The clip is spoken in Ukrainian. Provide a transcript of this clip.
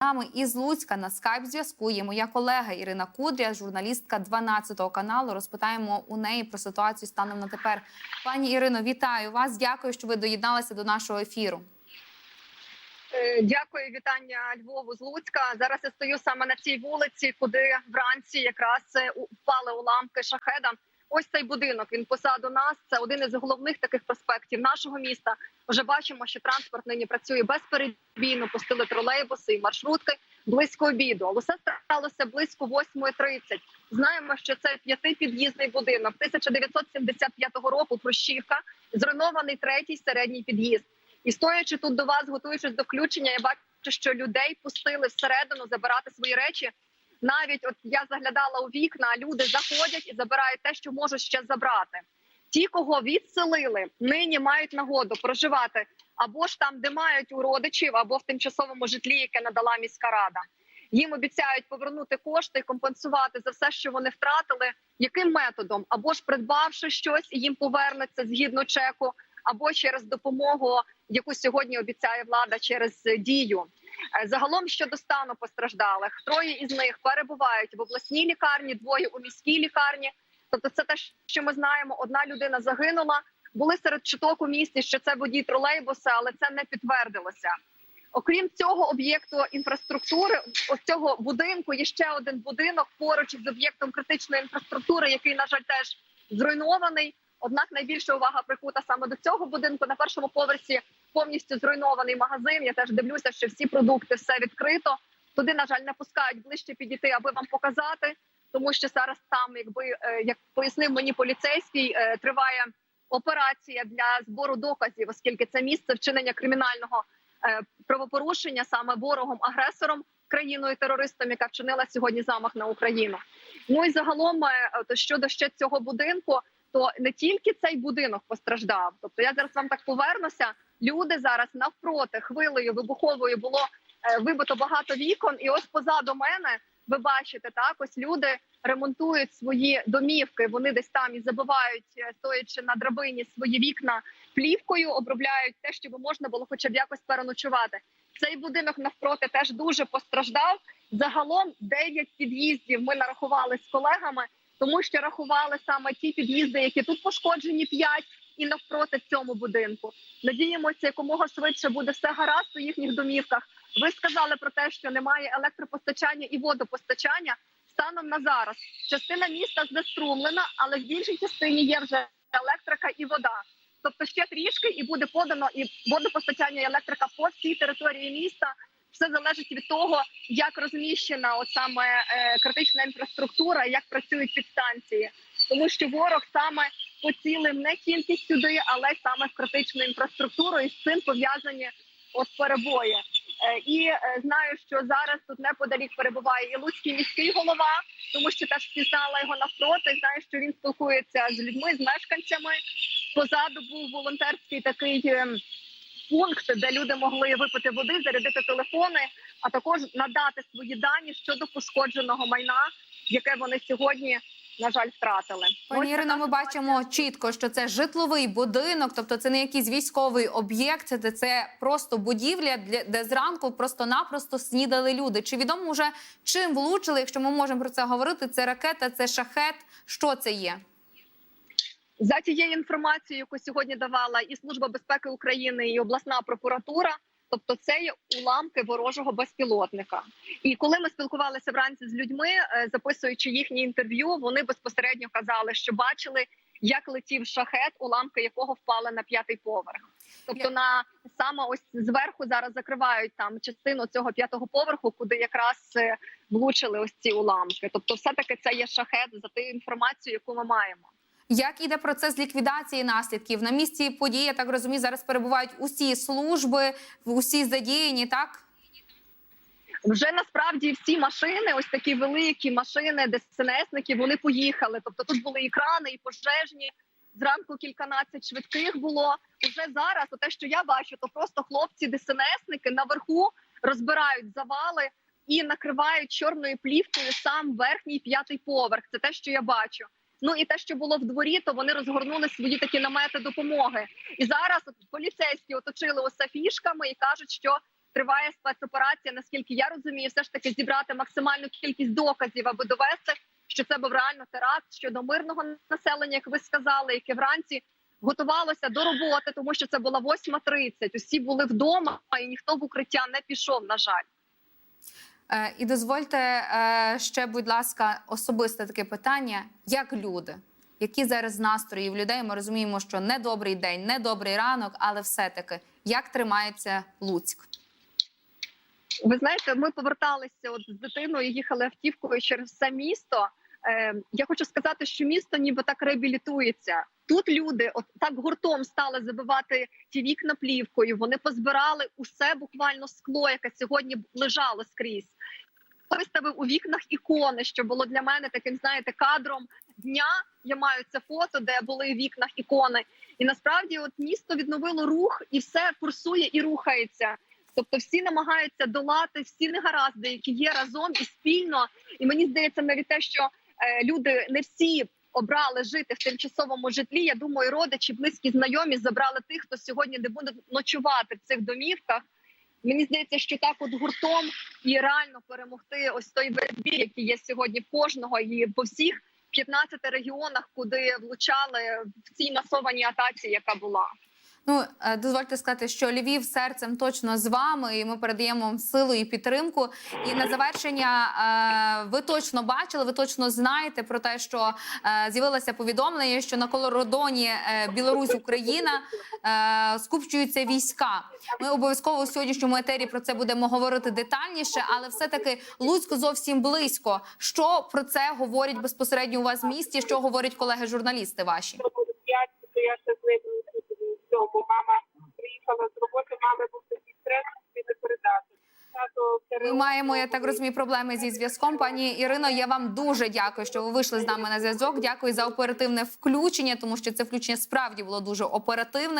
нами із Луцька на скайп зв'язку є моя колега Ірина Кудря, журналістка 12 каналу. Розпитаємо у неї про ситуацію станом на тепер. Пані Ірино, вітаю вас. Дякую, що ви доєдналися до нашого ефіру. Е, Дякую, вітання Львову з Луцька. Зараз я стою саме на цій вулиці, куди вранці якраз е, у- впали уламки шахеда. Ось цей будинок. Він позаду нас. Це один із головних таких проспектів нашого міста. Вже бачимо, що транспорт нині працює безперебійно. Пустили тролейбуси і маршрутки близько обіду. Але все сталося близько 8.30. Знаємо, що це п'ятипід'їзний будинок 1975 року. Хрущівка, зруйнований третій середній під'їзд. І стоячи тут до вас, готуючись до включення, я бачу, що людей пустили всередину забирати свої речі. Навіть от я заглядала у вікна, люди заходять і забирають те, що можуть ще забрати. Ті, кого відселили, нині мають нагоду проживати або ж там, де мають у родичів, або в тимчасовому житлі, яке надала міська рада. Їм обіцяють повернути кошти і компенсувати за все, що вони втратили. Яким методом? Або ж придбавши щось, і їм повернеться згідно чеку, або через допомогу, яку сьогодні обіцяє влада через дію. Е, Загалом щодо стану постраждалих, троє із них перебувають в обласній лікарні, двоє у міській лікарні. Тобто, це те, що ми знаємо. Одна людина загинула. Були серед чуток у місті, що це водій тролейбуса, але це не підтвердилося. Окрім цього об'єкту інфраструктури, ось цього будинку є ще один будинок поруч із об'єктом критичної інфраструктури, який на жаль теж зруйнований. Однак найбільша увага прикута саме до цього будинку. На першому поверсі повністю зруйнований магазин. Я теж дивлюся, що всі продукти все відкрито. Туди, на жаль, не пускають ближче підійти, аби вам показати, тому що зараз там, якби е, як пояснив мені поліцейський, е, триває операція для збору доказів, оскільки це місце вчинення кримінального е, правопорушення саме ворогом агресором країною терористом, яка вчинила сьогодні замах на Україну. Ну і загалом, щодо ще цього будинку, то не тільки цей будинок постраждав. Тобто я зараз вам так повернуся. Люди зараз навпроти хвилею вибуховою було е, вибито багато вікон, і ось позаду мене ви бачите так. Ось люди ремонтують свої домівки. Вони десь там і забивають, е, стоячи на драбині свої вікна плівкою, обробляють те, щоб можна було хоча б якось переночувати. Цей будинок навпроти теж дуже постраждав. Загалом 9 під'їздів ми нарахували з колегами, тому що рахували саме ті під'їзди, які тут пошкоджені 5 і навпроти в цьому будинку. Надіємося, якомога швидше буде все гаразд у їхніх домівках. Ви сказали про те, що немає електропостачання і водопостачання. Станом на зараз частина міста знеструмлена, але в більшій частині є вже електрика і вода. Тобто ще трішки і буде подано і водопостачання і електрика по всій території міста. Все залежить від того, як розміщена от саме е, критична інфраструктура, як працюють підстанції, тому що ворог саме поцілив не тільки сюди, але саме в критичну інфраструктуру, і з цим пов'язані от перебої. Е, і е, знаю, що зараз тут неподалік перебуває і луцький міський голова, тому що теж впізнала його навпроти. Знаю, що він спілкується з людьми, з мешканцями. Позаду був волонтерський такий е, пункт, де люди могли випити води, зарядити телефони, а також надати свої дані щодо пошкодженого майна, яке вони сьогодні. На жаль, втратили Пані Ірино, ми бачимо чітко, що це житловий будинок, тобто це не якийсь військовий об'єкт, це, це просто будівля, для- де зранку просто-напросто снідали люди. Чи відомо вже чим влучили, якщо ми можемо про це говорити? Це ракета, це шахет. Що це є? За тією інформацією, яку сьогодні давала і служба безпеки України, і обласна прокуратура. Тобто, це є уламки ворожого безпілотника. І коли ми спілкувалися вранці з людьми, е, записуючи їхні інтерв'ю, вони безпосередньо казали, що бачили, як летів шахет, уламки якого впали на п'ятий поверх. Тобто, на саме ось зверху зараз закривають там частину цього п'ятого поверху, куди якраз е, влучили ось ці уламки. Тобто, все таки це є шахет за тією інформацією, яку ми маємо. Як іде процес ліквідації наслідків? На місці події, я так розумію, зараз перебувають усі служби, усі задіяні, так? Вже насправді всі машини, ось такі великі машини, ДСНСники, вони поїхали. Тобто тут були і крани, і пожежні. Зранку кільканадцять швидких було. Уже зараз, те, що я бачу, то просто хлопці ДСНСники наверху розбирають завали і накривають чорною плівкою сам верхній п'ятий поверх. Це те, що я бачу. Ну і те, що було в дворі, то вони розгорнули свої такі намети допомоги. І зараз от поліцейські оточили усе фішками і кажуть, що триває спецоперація. Наскільки я розумію, все ж таки зібрати максимальну кількість доказів, аби довести, що це був реально теракт щодо мирного населення, як ви сказали, яке вранці готувалося до роботи, тому що це була 8.30. Усі були вдома, і ніхто в укриття не пішов. На жаль. Е, І дозвольте е, ще, будь ласка, особисте таке питання: як люди, які зараз настрої в людей? Ми розуміємо, що не добрий день, не добрий ранок, але все-таки як тримається Луцьк? Ви знаєте, ми поверталися от з дитиною, їхали автівкою через все місто. Е, я хочу сказати, що місто ніби так реабілітується. Тут люди от так гуртом стали забивати ті вікна плівкою. Вони позбирали усе буквально скло, яке сьогодні лежало скрізь. Виставив у вікнах ікони, що було для мене таким, знаєте, кадром дня. Я маю це фото, де були в вікнах ікони. І насправді, от місто відновило рух, і все курсує і рухається. Тобто всі намагаються долати всі негаразди, які є разом і спільно. І мені здається, навіть те, що люди не всі обрали жити в тимчасовому житлі. Я думаю, родичі, близькі знайомі забрали тих, хто сьогодні не буде ночувати в цих домівках. Мені здається, що так, от гуртом і реально перемогти ось той боротьбі, який є сьогодні в кожного, і по всіх 15 регіонах, куди влучали в цій масованій атаці, яка була. Ну е, дозвольте сказати, що Львів серцем точно з вами, і ми передаємо вам силу і підтримку. І на завершення е, ви точно бачили, ви точно знаєте про те, що е, з'явилося повідомлення, що на колородоні Білорусь Україна скупчуються війська. Ми обов'язково у сьогоднішньому етері про це будемо говорити детальніше, але все таки Луцько зовсім близько. Що про це говорять безпосередньо у вас в місті? Що говорять колеги-журналісти ваші? В цьому. Мама приїхала з роботи, мами був такий стрес, тобі не передати. Ми маємо, я так розумію, проблеми зі зв'язком. Пані Ірино, я вам дуже дякую, що ви вийшли з нами на зв'язок. Дякую за оперативне включення, тому що це включення справді було дуже оперативне.